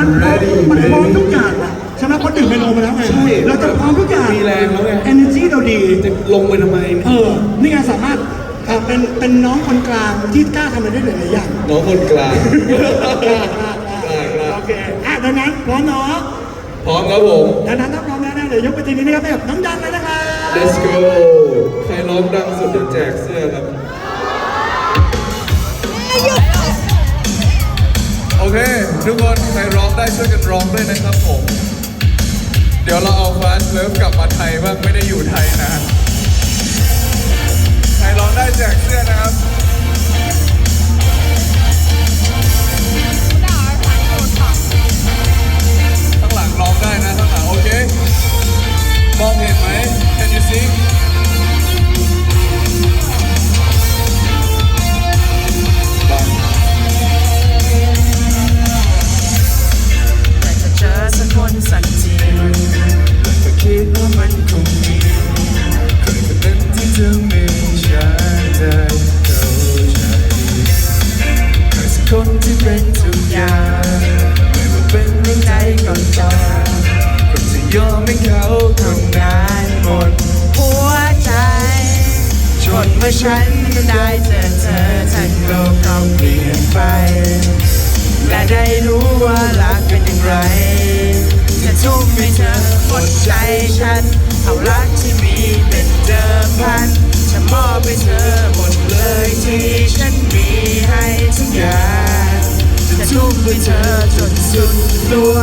มันพร้อมมันพร้อมทุกอย่างอะใช่ไหมเพราะดื่มไมโลมาแล้วไงใช่ เราจะพร้อมทุกอย่าง มีแรงแล้วไง energy เราดี จะลงไปทำไม เออ นี่ไงสามารถอ่าเป็นเป็นน้องคนกลางที่กล้าทำอะไรได้หลายๆอย่าง น้องคนกลางกล้ากล้ากล้า โอเคอะดังนั้นพร้อมเนาะพร้อมครับผม ดังนั้นถ้าพร้อมแล้วนะเดี๋ยวยกไปทีนี้นะครับแบบน้องดังเลยนะครับ let's go ใครร้องดังสุดเดี๋ยวแจกเสื้อครับ โอเค ทุกคนใครร้องได้ช่วยกันร้องด้วยนะครับผม เดี๋ยวเราเอาฟาสเลิฟกลับมาไทยบ้างไม่ได้อยู่ไทยนานใครร้องได้แจกเสื้อนะครับ คนจะยอมให้เขาคนนั้นหมดหัวใจ จนเมื่อฉันได้เจอเธอทั้งโลกก็เปลี่ยนไป และได้รู้ว่ารักเป็นอย่างไรจะทุ่มให้เธอหมดใจฉัน เอารักที่มีเป็นเดิมพันจะมอบให้เธอหมดเลยที่ฉันมีให้ทุกอย่างจะทุ่มให้เธอจนสุดตัว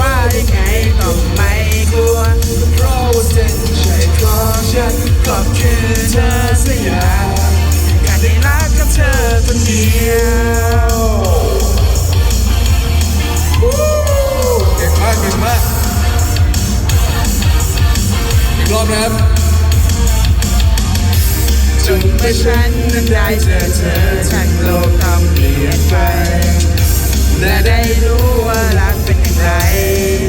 ว่าได้ไงก็ไม่กลัวเพราะว่าเส้นชัยของฉันก็คือเธอเสักอย่างการได้รักกับเธอคนเดียวเก่งมากเก่งมากอีกรอบนะครับจนเมื่อฉันนั้นได้เจอเธอทั้งโลกต้องเปลี่ยนไปและได้รู้ว่ารักเป็น อ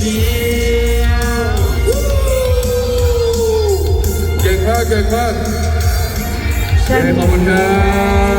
เดียวเก่งมากเก่งมากฉันขอบคุณครับ